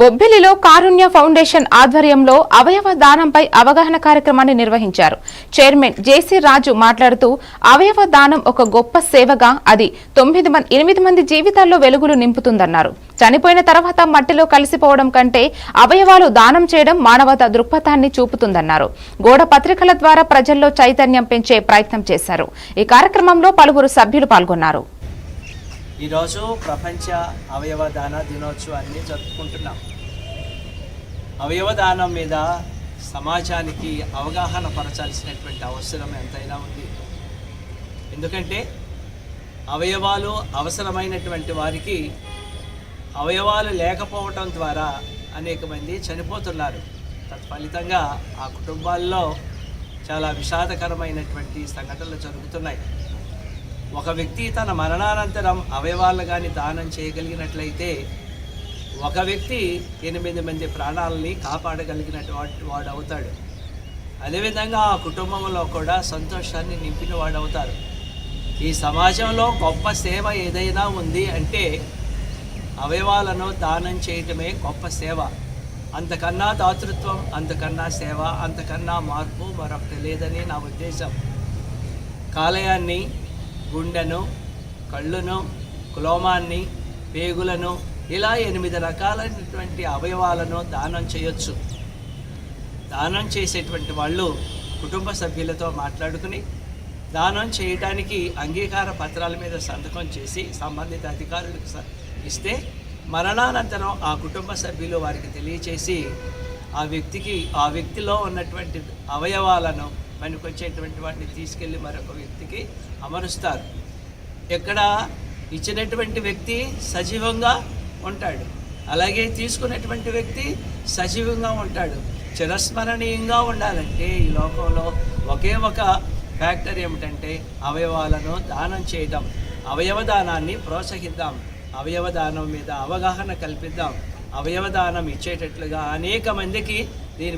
బొబ్బిలిలో కారుణ్య foundation ఆధ్వర్యంలో అవయవ దానంపై అవగాహన కార్యక్రమాన్ని నిర్వహించారు. చైర్మన్ జేసీ రాజు మాట్లాడుతూ అవయవ దానం ఒక గొప్ప సేవగా అది తొమ్మిది మంది ఎనిమిది మంది జీవితాల్లో వెలుగులు నింపుతుందన్నారు. చనిపోయిన తర్వాత మట్టిలో కలిసిపోవడం కంటే అవయవాలు దానం చేయడం మానవత దృక్పథాన్ని చూపుతుందన్నారు. గోడ పత్రికల ద్వారా ప్రజల్లో చైతన్యం పెంచే ప్రయత్నం చేశారు. ఈ కార్యక్రమంలో పలువురు సభ్యులు పాల్గొన్నారు. ఈరోజు ప్రపంచ అవయవ దాన దినోత్సవాన్ని జరుపుకుంటున్నాం. అవయవ దానం మీద సమాజానికి అవగాహన పరచాల్సినటువంటి అవసరం ఎంతైనా ఉంది. ఎందుకంటే అవయవాలు అవసరమైనటువంటి వారికి అవయవాలు లేకపోవటం ద్వారా అనేక మంది చనిపోతున్నారు. తత్ఫలితంగా ఆ కుటుంబాల్లో చాలా విషాదకరమైనటువంటి సంఘటనలు జరుగుతున్నాయి. ఒక వ్యక్తి తన మరణానంతరం అవయవాలు కానీ దానం చేయగలిగినట్లయితే ఒక వ్యక్తి ఎనిమిది మంది ప్రాణాలని కాపాడగలిగినటువంటి వాడు అవుతాడు అదేవిధంగా ఆ కుటుంబంలో కూడా సంతోషాన్ని నింపిన వాడు అవుతారు ఈ సమాజంలో గొప్ప సేవ ఏదైనా ఉంది అంటే అవయవాలను దానం చేయటమే గొప్ప సేవ. అంతకన్నా దాతృత్వం అంతకన్నా సేవ అంతకన్నా మార్పు మరొకటి లేదని నా ఉద్దేశం. కాలేయాన్ని గుండెను కళ్ళును కులోమాన్ని పేగులను ఇలా ఎనిమిది రకాలైనటువంటి అవయవాలను దానం చేయొచ్చు. దానం చేసేటువంటి వాళ్ళు కుటుంబ సభ్యులతో మాట్లాడుకుని దానం చేయటానికి అంగీకార పత్రాల మీద సంతకం చేసి సంబంధిత అధికారులకు స- ఇస్తే మరణానంతరం ఆ కుటుంబ సభ్యులు వారికి తెలియచేసి ఆ వ్యక్తికి ఆ వ్యక్తిలో ఉన్నటువంటి అవయవాలను పనికొచ్చేటువంటి వాటిని తీసుకెళ్ళి మరొక వ్యక్తికి అమరుస్తారు. ఎక్కడ ఇచ్చినటువంటి వ్యక్తి సజీవంగా ఉంటాడు. అలాగే తీసుకున్నటువంటి వ్యక్తి సజీవంగా ఉంటాడు. చిరస్మరణీయంగా ఉండాలంటే ఈ లోకంలో ఒకే ఒక ఫ్యాక్టర్ ఏమిటంటే అవయవాలను దానం చేయడం. అవయవ దానాన్ని ప్రోత్సహిద్దాం. అవయవ దానం మీద అవగాహన కల్పిద్దాం. అవయవదానం ఇచ్చేటట్లుగా అనేక మందికి దీని